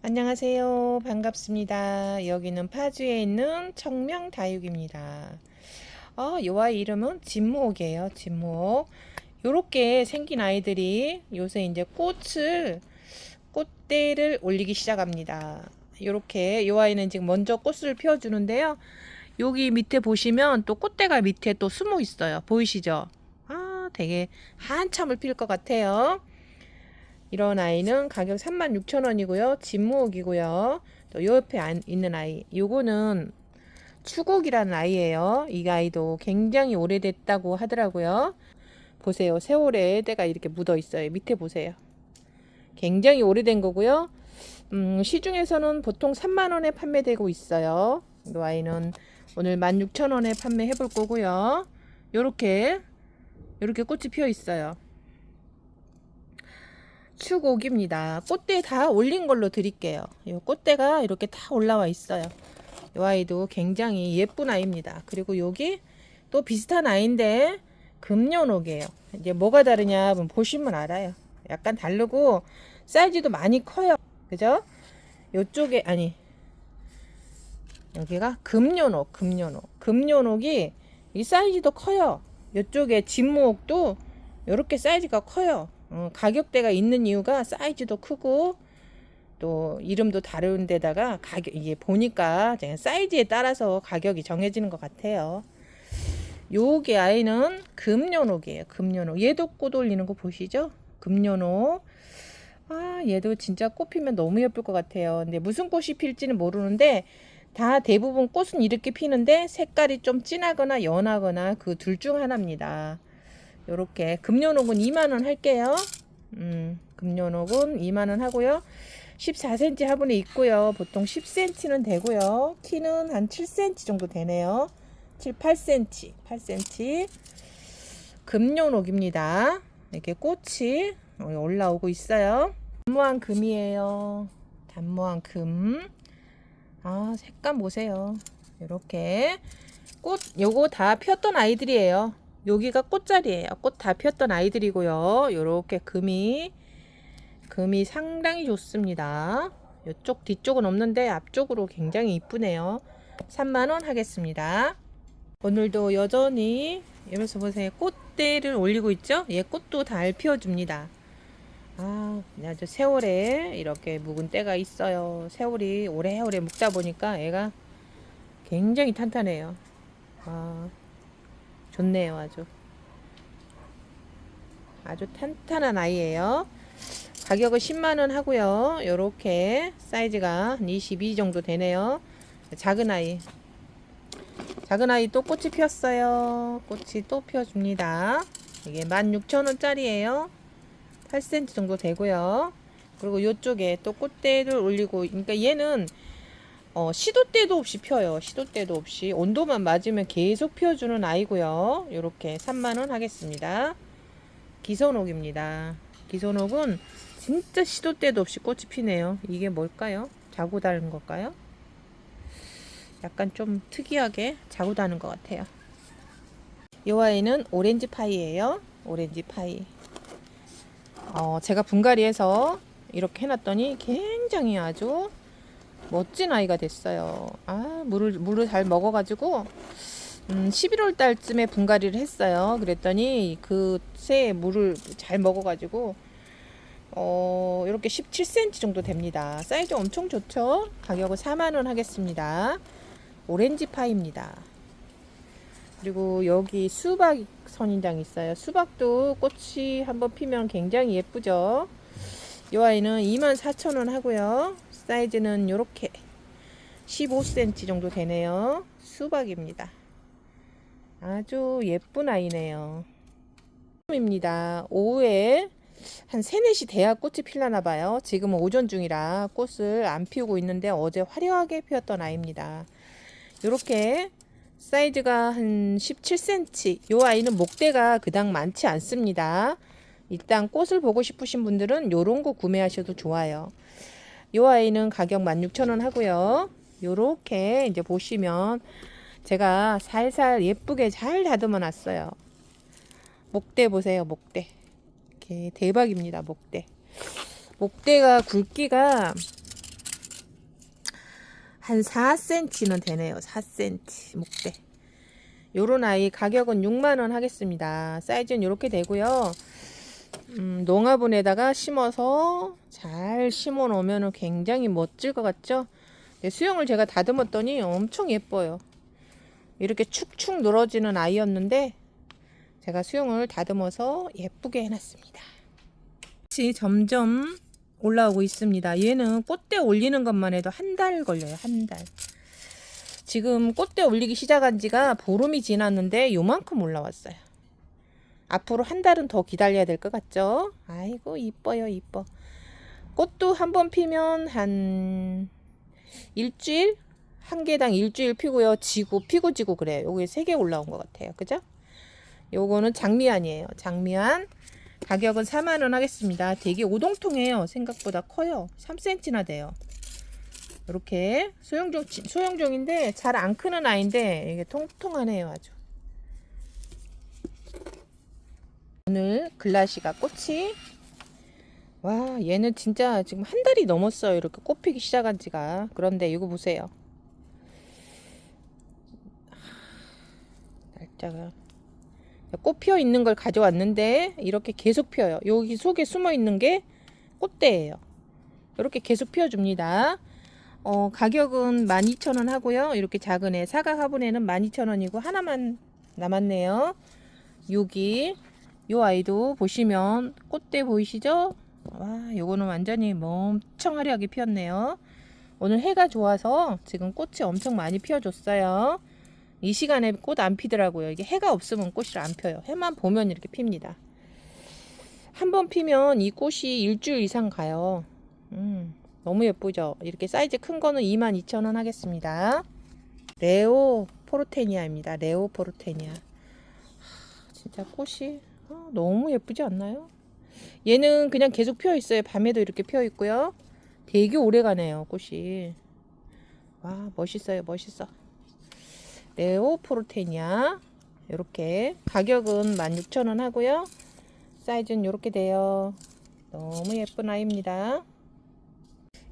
안녕하세요. 반갑습니다. 여기는 파주에 있는 청명 다육입니다. 어, 요 아이 이름은 진무옥이에요. 진무옥. 요렇게 생긴 아이들이 요새 이제 꽃을, 꽃대를 올리기 시작합니다. 요렇게 요 아이는 지금 먼저 꽃을 피워 주는데요. 여기 밑에 보시면 또 꽃대가 밑에 또 숨어 있어요. 보이시죠? 아, 되게 한참을 필 것 같아요. 이런 아이는 가격 36,000원이고요. 진무옥이고요. 또 옆에 안- 있는 아이. 요거는 추곡이라는 아이예요. 이 아이도 굉장히 오래됐다고 하더라고요. 보세요. 세월에 때가 이렇게 묻어 있어요. 밑에 보세요. 굉장히 오래된 거고요. 음, 시중에서는 보통 3만 원에 판매되고 있어요. 이 아이는 오늘 16,000원에 판매해 볼 거고요. 요렇게 요렇게 꽃이 피어 있어요. 추곡입니다. 꽃대 다 올린 걸로 드릴게요. 이 꽃대가 이렇게 다 올라와 있어요. 이 아이도 굉장히 예쁜 아이입니다. 그리고 여기 또 비슷한 아이인데 금연옥이에요. 이제 뭐가 다르냐 보시면 알아요. 약간 다르고 사이즈도 많이 커요. 그죠? 요쪽에 아니 여기가 금연옥, 금연옥. 금연옥이 이 사이즈도 커요. 이쪽에 진무옥도 이렇게 사이즈가 커요. 어, 가격대가 있는 이유가 사이즈도 크고 또 이름도 다른 데다가 가격 이게 보니까 사이즈에 따라서 가격이 정해지는 것 같아요. 요게 아이는 금연옥이에요. 금연옥. 얘도 꽃 올리는 거 보시죠? 금연옥. 아, 얘도 진짜 꽃 피면 너무 예쁠 것 같아요. 근데 무슨 꽃이 필지는 모르는데 다 대부분 꽃은 이렇게 피는데 색깔이 좀 진하거나 연하거나 그 둘 중 하나입니다. 요렇게 금연옥은 2만원 할게요. 음, 금연옥은 2만원 하고요. 14cm 화분에 있고요. 보통 10cm는 되고요. 키는 한 7cm 정도 되네요. 7, 8cm, 8cm. 금연옥입니다. 이렇게 꽃이 올라오고 있어요. 단무한 금이에요. 단무한 금. 아, 색감 보세요. 이렇게 꽃 요거 다 피었던 아이들이에요. 여기가 꽃자리예요. 꽃 다 피었던 아이들이고요. 요렇게 금이 금이 상당히 좋습니다. 이쪽 뒤쪽은 없는데 앞쪽으로 굉장히 이쁘네요. 3만원 하겠습니다. 오늘도 여전히 여기서 보세요. 꽃대를 올리고 있죠? 얘 꽃도 잘 피워줍니다. 아, 아주 세월에 이렇게 묵은 때가 있어요. 세월이 오래오래 묵다 보니까 얘가 굉장히 탄탄해요. 아, 좋네요, 아주. 아주 탄탄한 아이예요. 가격은 10만원 하고요. 요렇게 사이즈가 한22 정도 되네요. 작은 아이. 작은 아이 또 꽃이 피었어요. 꽃이 또 피어줍니다. 이게 16,000원짜리예요. 8cm 정도 되고요. 그리고 이쪽에 또 꽃대를 올리고, 그러니까 얘는 어, 시도 때도 없이 펴요. 시도 때도 없이 온도만 맞으면 계속 피워주는 아이고요. 이렇게 3만원 하겠습니다. 기선옥입니다. 기선옥은 진짜 시도 때도 없이 꽃이 피네요. 이게 뭘까요? 자고 다른 걸까요? 약간 좀 특이하게 자고 다는 것 같아요. 이 아이는 오렌지 파이예요. 오렌지 파이. 어, 제가 분갈이해서 이렇게 해놨더니 굉장히 아주 멋진 아이가 됐어요. 아, 물을, 물을 잘 먹어가지고, 음, 11월 달쯤에 분갈이를 했어요. 그랬더니 그새 물을 잘 먹어가지고, 어, 이렇게 17cm 정도 됩니다. 사이즈 엄청 좋죠? 가격은 4만원 하겠습니다. 오렌지 파입니다. 그리고 여기 수박 선인장 있어요. 수박도 꽃이 한번 피면 굉장히 예쁘죠? 이 아이는 24,000원 하고요. 사이즈는 이렇게 15cm 정도 되네요. 수박입니다. 아주 예쁜 아이네요. 입니다. 오후에 한 3, 4시 돼야 꽃이 필라나 봐요. 지금은 오전 중이라 꽃을 안 피우고 있는데 어제 화려하게 피었던 아이입니다. 이렇게 사이즈가 한 17cm. 이 아이는 목대가 그닥 많지 않습니다. 일단 꽃을 보고 싶으신 분들은 요런 거 구매하셔도 좋아요. 이 아이는 가격 16,000원 하고요. 요렇게 이제 보시면 제가 살살 예쁘게 잘 다듬어 놨어요. 목대 보세요, 목대. 이렇게 대박입니다, 목대. 목대가 굵기가 한 4cm는 되네요. 4cm 목대. 요런 아이 가격은 6만원 하겠습니다. 사이즈는 이렇게 되고요. 음, 농화분에다가 심어서 잘 심어 놓으면 굉장히 멋질 것 같죠? 네, 수영을 제가 다듬었더니 엄청 예뻐요. 이렇게 축축 늘어지는 아이였는데 제가 수영을 다듬어서 예쁘게 해놨습니다. 꽃이 점점 올라오고 있습니다. 얘는 꽃대 올리는 것만 해도 한 달 걸려요. 한 달. 지금 꽃대 올리기 시작한 지가 보름이 지났는데 요만큼 올라왔어요. 앞으로 한 달은 더 기다려야 될 것 같죠? 아이고 이뻐요 이뻐. 꽃도 한 번 피면 한 일주일 한 개당 일주일 피고요. 지고 피고 지고 그래요. 요게 세개 올라온 것 같아요. 그죠? 요거는 장미안이에요. 장미안 가격은 4만 원 하겠습니다. 되게 오동통해요. 생각보다 커요. 3cm나 돼요. 이렇게 소형종 소형종인데 잘 안 크는 아이인데 이게 통통하네요. 아주. 오늘 글라시가 꽃이 와 얘는 진짜 지금 한 달이 넘었어요. 이렇게 꽃 피기 시작한 지가. 그런데 이거 보세요. 날짜가 꽃 피어 있는 걸 가져왔는데 이렇게 계속 피어요. 여기 속에 숨어 있는 게 꽃대예요. 이렇게 계속 피워 줍니다. 어, 가격은 12,000원 하고요. 이렇게 작은 애 사각 화분에는 12,000원이고 하나만 남았네요. 여기 요 아이도 보시면 꽃대 보이시죠? 와, 요거는 완전히 뭐 엄청 화려하게 피었네요. 오늘 해가 좋아서 지금 꽃이 엄청 많이 피어줬어요. 이 시간에 꽃 안 피더라고요. 이게 해가 없으면 꽃이 안 펴요. 해만 보면 이렇게 핍니다. 한 번 피면 이 꽃이 일주일 이상 가요. 음, 너무 예쁘죠? 이렇게 사이즈 큰 거는 22,000원 하겠습니다. 레오 포르테니아입니다. 레오 포르테니아. 하, 진짜 꽃이 아, 너무 예쁘지 않나요? 얘는 그냥 계속 피어 있어요. 밤에도 이렇게 피어 있고요. 되게 오래 가네요. 꽃이. 와, 멋있어요. 멋있어. 레오 포르테니아 이렇게 가격은 16,000원 하고요. 사이즈는 이렇게 돼요. 너무 예쁜 아이입니다.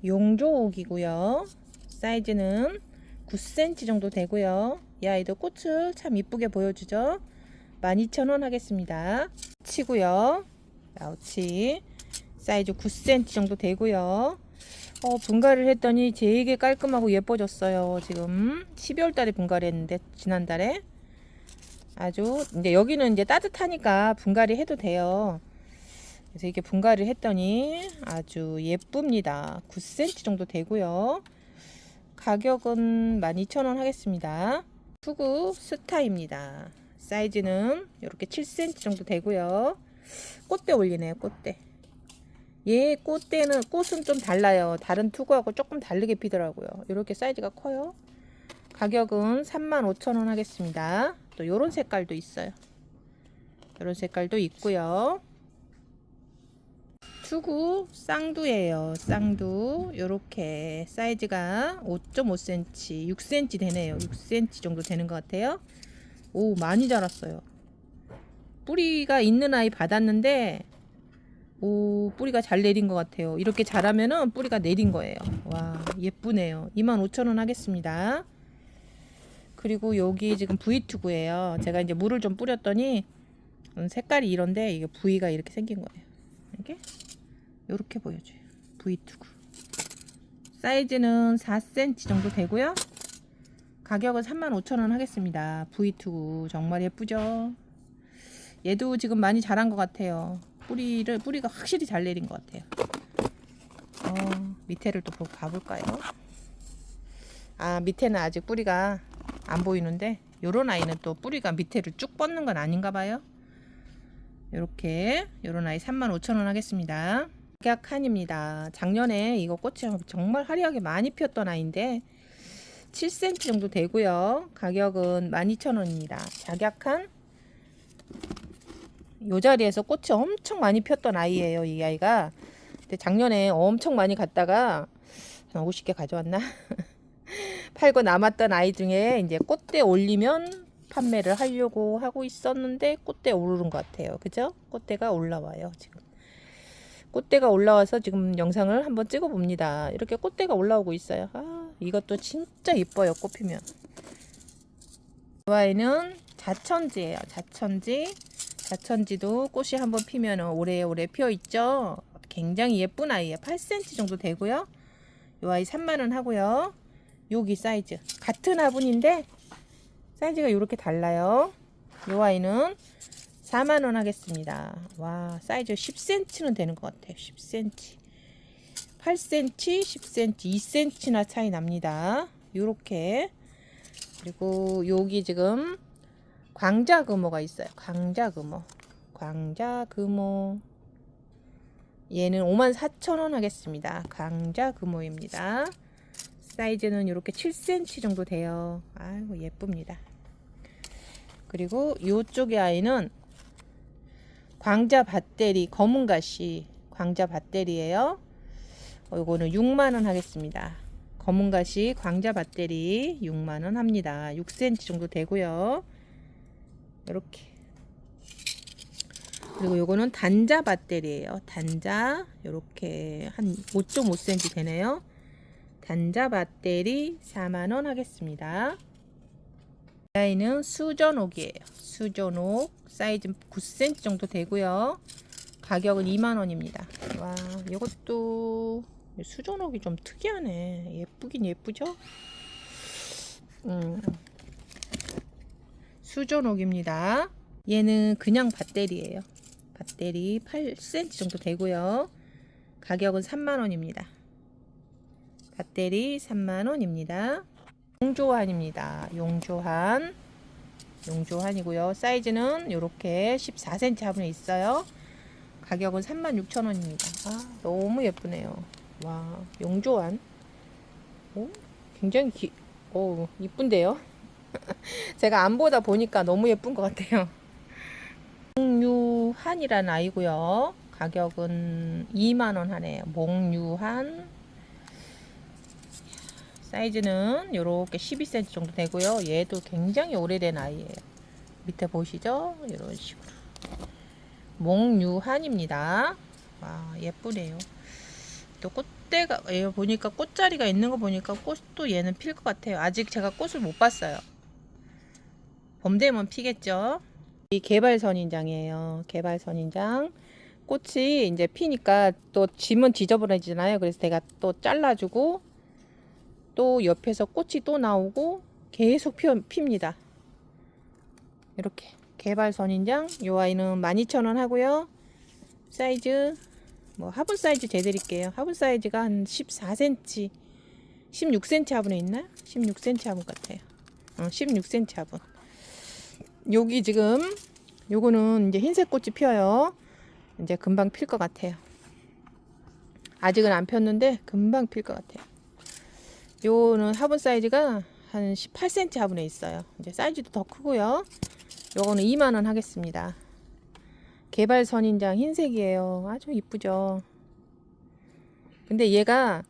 용조옥이고요. 사이즈는 9cm 정도 되고요. 이 아이도 꽃을 참 이쁘게 보여주죠. 12,000원 하겠습니다. 치고요. 야우치 사이즈 9cm 정도 되고요. 어, 분갈이를 했더니 되게 깔끔하고 예뻐졌어요. 지금 12월 달에 분갈이 했는데 지난달에 아주 이제 여기는 이제 따뜻하니까 분갈이 해도 돼요. 그래서 이렇게 분갈이를 했더니 아주 예쁩니다. 9cm 정도 되고요. 가격은 12,000원 하겠습니다. 투구 스타입니다. 사이즈는 이렇게 7cm 정도 되고요. 꽃대 올리네요. 꽃대. 얘 꽃대는 꽃은 좀 달라요. 다른 투구하고 조금 다르게 피더라고요. 이렇게 사이즈가 커요. 가격은 35,000원 하겠습니다. 또 요런 색깔도 있어요. 요런 색깔도 있고요. 투구 쌍두예요. 쌍두. 요렇게 사이즈가 5.5cm, 6cm 되네요. 6cm 정도 되는 것 같아요. 오, 많이 자랐어요. 뿌리가 있는 아이 받았는데 오 뿌리가 잘 내린 것 같아요. 이렇게 자라면은 뿌리가 내린 거예요. 와 예쁘네요. 25,000원 하겠습니다. 그리고 여기 지금 V2구예요. 제가 이제 물을 좀 뿌렸더니 음, 색깔이 이런데 이게 V가 이렇게 생긴 거예요. 이렇게? 이렇게 보여줘요. V2구. 사이즈는 4cm 정도 되고요 가격은 35,000원 하겠습니다 V2구 정말 예쁘죠 얘도 지금 많이 자란 것 같아요 뿌리를 뿌리가 확실히 잘 내린 것 같아요. 어, 밑에를 또 보고 가볼까요? 아 밑에는 아직 뿌리가 안 보이는데 요런 아이는 또 뿌리가 밑에를 쭉 뻗는 건 아닌가 봐요. 요렇게 요런 아이 35,000원 하겠습니다. 작약한입니다. 작년에 이거 꽃이 정말 화려하게 많이 피었던 아이인데 7cm 정도 되고요. 가격은 12,000원입니다. 작약한 요 자리에서 꽃이 엄청 많이 폈던 아이예요. 이 아이가. 근데 작년에 엄청 많이 갔다가 한 50개 가져왔나? 팔고 남았던 아이 중에 이제 꽃대 올리면 판매를 하려고 하고 있었는데 꽃대 오르는 것 같아요. 그죠? 꽃대가 올라와요. 지금. 꽃대가 올라와서 지금 영상을 한번 찍어 봅니다. 이렇게 꽃대가 올라오고 있어요. 아, 이것도 진짜 이뻐요. 꽃 피면. 이 아이는 자천지예요. 자천지. 자천지도 꽃이 한번 피면 오래오래 피어 있죠. 굉장히 예쁜 아이예요. 8cm 정도 되고요. 이 아이 3만 원 하고요. 여기 사이즈 같은 화분인데 사이즈가 이렇게 달라요. 이 아이는 4만 원 하겠습니다. 와 사이즈 10cm는 되는 것 같아요. 10cm. 8cm, 10cm, 2cm나 차이 납니다. 요렇게 그리고 여기 지금 광자금어가 있어요. 광자금어. 광자금어. 얘는 54,000원 하겠습니다. 광자금어입니다. 사이즈는 이렇게 7cm 정도 돼요. 아이고 예쁩니다. 그리고 이쪽의 아이는 광자 밭대리 검은 가시 광자 밭대리예요. 어, 이거는 6만 원 하겠습니다. 검은 가시 광자 밭대리 6만 원 합니다. 6cm 정도 되고요. 이렇게 그리고 요거는 단자 밭대리예요. 단자 이렇게 한 5.5cm 되네요. 단자 밭대리 4만 원 하겠습니다. 이 아이는 수전옥이에요. 수전옥 사이즈 9cm 정도 되고요. 가격은 2만 원입니다. 와, 이것도 수전옥이 좀 특이하네. 예쁘긴 예쁘죠? 음. 수전옥입니다. 얘는 그냥 밭대리예요. 밭대리 8cm 정도 되고요. 가격은 3만 원입니다. 밭대리 3만 원입니다. 용조한입니다. 용조한. 용조한이고요. 사이즈는 이렇게 14cm 화분에 있어요. 가격은 36,000원입니다. 아, 너무 예쁘네요. 와, 용조한. 오, 굉장히 기, 오, 이쁜데요? 제가 안 보다 보니까 너무 예쁜 것 같아요. 몽유한이라는 아이고요. 가격은 2만원 하네요. 몽유한. 사이즈는 이렇게 12cm 정도 되고요. 얘도 굉장히 오래된 아이예요. 밑에 보시죠? 이런 식으로. 몽유한입니다. 와, 예쁘네요. 또 꽃대가, 얘 보니까 꽃자리가 있는 거 보니까 꽃도 얘는 필 것 같아요. 아직 제가 꽃을 못 봤어요. 봄 되면 피겠죠? 이 개발선인장이에요. 개발선인장. 꽃이 이제 피니까 또 지면 지저분해지잖아요. 그래서 제가 또 잘라주고 또 옆에서 꽃이 또 나오고 계속 피, 핍니다. 이렇게 개발 선인장 요 아이는 12,000원 하고요. 사이즈 뭐 화분 사이즈 재드릴게요. 화분 사이즈가 한 14cm 16cm 화분에 있나? 16cm 화분 같아요. 어, 16cm 화분. 여기 지금 요거는 이제 흰색 꽃이 피어요. 이제 금방 필 것 같아요. 아직은 안 폈는데 금방 필 것 같아요. 요는 화분 사이즈가 한 18cm 화분에 있어요. 이제 사이즈도 더 크고요. 요거는 2만원 하겠습니다. 개발 선인장 흰색이에요. 아주 이쁘죠. 근데 얘가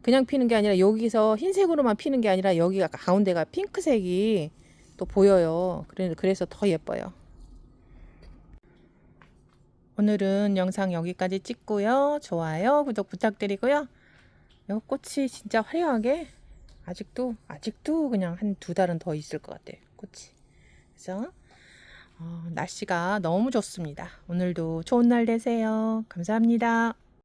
그냥 피는 게 아니라 여기서 흰색으로만 피는 게 아니라 여기가 가운데가 핑크색이 또 보여요. 그래서 더 예뻐요. 오늘은 영상 여기까지 찍고요. 좋아요, 구독 부탁드리고요. 요 꽃이 진짜 화려하게 아직도 아직도 그냥 한 두 달은 더 있을 것 같아요. 꽃이. 그래서 어, 날씨가 너무 좋습니다. 오늘도 좋은 날 되세요. 감사합니다.